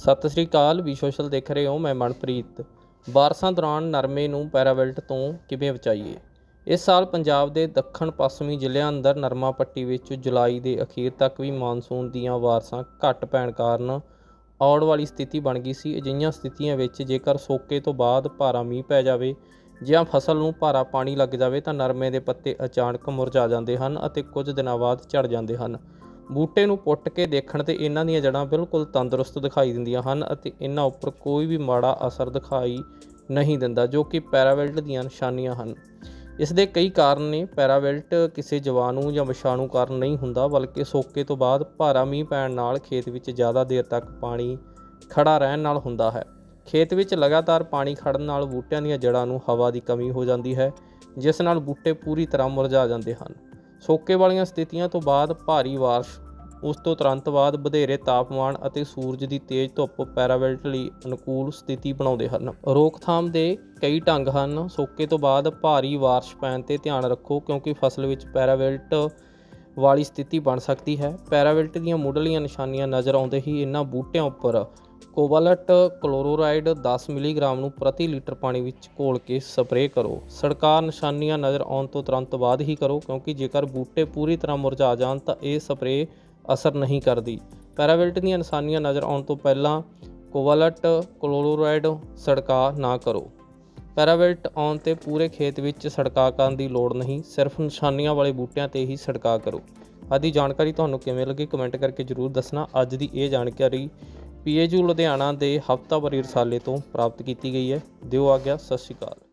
ਸਤਿ ਸ੍ਰੀ ਅਕਾਲ, ਵੀ social ਦੇਖ ਰਹੇ ਹੋ ਮੈਂ ਮਨਪ੍ਰੀਤ। ਬਾਰਸਾਂ ਦੌਰਾਨ ਨਰਮੇ ਨੂੰ ਪੈਰਾਵੈਲਟ ਤੋਂ ਕਿਵੇਂ ਬਚਾਈਏ? ਇਸ ਸਾਲ ਪੰਜਾਬ ਦੇ ਦੱਖਣ ਪੱਛਮੀ ਜ਼ਿਲ੍ਹਿਆਂ ਅੰਦਰ ਨਰਮਾ ਪੱਟੀ ਵਿੱਚ ਜੁਲਾਈ ਦੇ ਅਖੀਰ ਤੱਕ ਵੀ ਮਾਨਸੂਨ ਦੀਆਂ ਵਾਰਸਾਂ ਘੱਟ ਪੈਣ ਕਾਰਨ ਆਉਣ ਵਾਲੀ ਸਥਿਤੀ ਬਣ ਗਈ ਸੀ। ਅਜਿਹੀਆਂ ਸਥਿਤੀਆਂ ਵਿੱਚ ਜੇਕਰ ਸੋਕੇ ਤੋਂ ਬਾਅਦ ਭਾਰਾ ਮੀਂਹ ਪੈ ਜਾਵੇ ਜਾਂ ਫਸਲ ਨੂੰ ਭਾਰਾ ਪਾਣੀ ਲੱਗ ਜਾਵੇ ਤਾਂ ਨਰਮੇ ਦੇ ਪੱਤੇ ਅਚਾਨਕ ਮੁਰਝਾ ਜਾਂਦੇ ਹਨ ਅਤੇ ਕੁਝ ਦਿਨਾਂ ਬਾਅਦ ਝੜ ਜਾਂਦੇ ਹਨ। ਬੂਟੇ ਨੂੰ ਪੁੱਟ ਕੇ ਦੇਖਣ ਤੇ ਇਹਨਾਂ ਦੀਆਂ ਜੜ੍ਹਾਂ ਬਿਲਕੁਲ ਤੰਦਰੁਸਤ ਦਿਖਾਈ ਦਿੰਦੀਆਂ ਹਨ ਅਤੇ ਇਹਨਾਂ ਉੱਪਰ ਕੋਈ ਵੀ ਮਾੜਾ ਅਸਰ ਦਿਖਾਈ ਨਹੀਂ ਦਿੰਦਾ, ਜੋ ਕਿ ਪੈਰਾਵੈਲਟ ਦੀਆਂ ਨਿਸ਼ਾਨੀਆਂ ਹਨ। ਇਸ ਦੇ ਕਈ ਕਾਰਨ ਨੇ। ਪੈਰਾਵੈਲਟ ਕਿਸੇ ਜੀਵਾਣੂ ਜਾਂ ਵਿਸ਼ਾਣੂ ਕਾਰਨ ਨਹੀਂ ਹੁੰਦਾ, ਬਲਕਿ ਸੋਕੇ ਤੋਂ ਬਾਅਦ ਭਾਰਾ ਮੀਂਹ ਪੈਣ ਨਾਲ ਖੇਤ ਵਿੱਚ ਜ਼ਿਆਦਾ ਦੇਰ ਤੱਕ ਪਾਣੀ ਖੜਾ ਰਹਿਣ ਨਾਲ ਹੁੰਦਾ ਹੈ। ਖੇਤ ਵਿੱਚ ਲਗਾਤਾਰ ਪਾਣੀ ਖੜਨ ਨਾਲ ਬੂਟਿਆਂ ਦੀਆਂ ਜੜ੍ਹਾਂ ਨੂੰ ਹਵਾ ਦੀ ਕਮੀ ਹੋ ਜਾਂਦੀ ਹੈ, ਜਿਸ ਨਾਲ ਬੂਟੇ ਪੂਰੀ ਤਰ੍ਹਾਂ ਮੁਰਝਾ ਜਾਂਦੇ ਹਨ। ਸੋਕੇ ਵਾਲੀਆਂ ਸਥਿਤੀਆਂ ਤੋਂ ਬਾਅਦ ਭਾਰੀ ਬਾਰਿਸ਼, ਉਸ ਤੋਂ ਤੁਰੰਤ ਬਾਅਦ ਵਧੇਰੇ ਤਾਪਮਾਨ ਅਤੇ ਸੂਰਜ ਦੀ ਤੇਜ਼ ਧੁੱਪ ਪੈਰਾਵੈਲਟ ਲਈ ਅਨੁਕੂਲ ਸਥਿਤੀ ਬਣਾਉਂਦੇ ਹਨ। ਰੋਕਥਾਮ ਦੇ ਕਈ ਢੰਗ ਹਨ। ਸੋਕੇ ਤੋਂ ਬਾਅਦ ਭਾਰੀ ਬਾਰਿਸ਼ ਪੈਣ ਤੇ ਧਿਆਨ ਰੱਖੋ ਕਿਉਂਕਿ ਫਸਲ ਵਿੱਚ ਪੈਰਾਵੈਲਟ ਵਾਲੀ ਸਥਿਤੀ ਬਣ ਸਕਦੀ ਹੈ। ਪੈਰਾਵੈਲਟ ਦੀਆਂ ਮੁੱਢਲੀਆਂ ਨਿਸ਼ਾਨੀਆਂ ਨਜ਼ਰ ਆਉਂਦੇ ਹੀ ਇਹਨਾਂ ਬੂਟਿਆਂ ਉੱਪਰ ਕੋਬਾਲਟ ਕਲੋਰੋਰਾਈਡ 10 ਮਿਲੀਗ੍ਰਾਮ ਨੂੰ ਪ੍ਰਤੀ ਲੀਟਰ ਪਾਣੀ ਵਿੱਚ ਘੋਲ ਕੇ ਸਪਰੇਅ ਕਰੋ। ਸੜਕਾਰ ਨਿਸ਼ਾਨੀਆਂ ਨਜ਼ਰ ਆਉਣ ਤੋਂ ਤੁਰੰਤ ਬਾਅਦ ਹੀ ਕਰੋ, ਕਿਉਂਕਿ ਜੇਕਰ ਬੂਟੇ ਪੂਰੀ ਤਰ੍ਹਾਂ ਮੁਰਝਾ ਜਾਣ ਤਾਂ ਇਹ ਸਪਰੇਅ ਅਸਰ ਨਹੀਂ ਕਰਦੀ। ਪੈਰਾਵੈਲਟ ਦੀਆਂ ਨਿਸ਼ਾਨੀਆਂ ਨਜ਼ਰ ਆਉਣ ਤੋਂ ਪਹਿਲਾਂ ਕੋਬਾਲਟ ਕਲੋਰੋਰਾਈਡ ਸੜਕਾ ਨਾ ਕਰੋ। ਪੈਰਾਵੈਲਟ ਆਉਣ ਤੇ ਪੂਰੇ ਖੇਤ ਵਿੱਚ ਛੜਕਾ ਕਰਨ ਦੀ ਲੋੜ ਨਹੀਂ, ਸਿਰਫ ਨਿਸ਼ਾਨੀਆਂ ਵਾਲੇ ਬੂਟਿਆਂ ਤੇ ਹੀ ਛੜਕਾ ਕਰੋ। ਆਦੀ ਜਾਣਕਾਰੀ ਤੁਹਾਨੂੰ ਕਿਵੇਂ ਲੱਗੀ? ਕਮੈਂਟ ਕਰਕੇ ਜਰੂਰ ਦੱਸਣਾ। ਅੱਜ ਦੀ ਇਹ ਜਾਣਕਾਰੀ ਪੀਏਯੂ ਲੁਧਿਆਣਾ ਦੇ ਹਫਤਾਵਾਰੀ ਰਸਾਲੇ ਤੋਂ ਪ੍ਰਾਪਤ ਕੀਤੀ ਗਈ ਹੈ। ਦਿਓ ਆ ਗਿਆ, ਸਤਿ ਸ਼੍ਰੀ ਅਕਾਲ।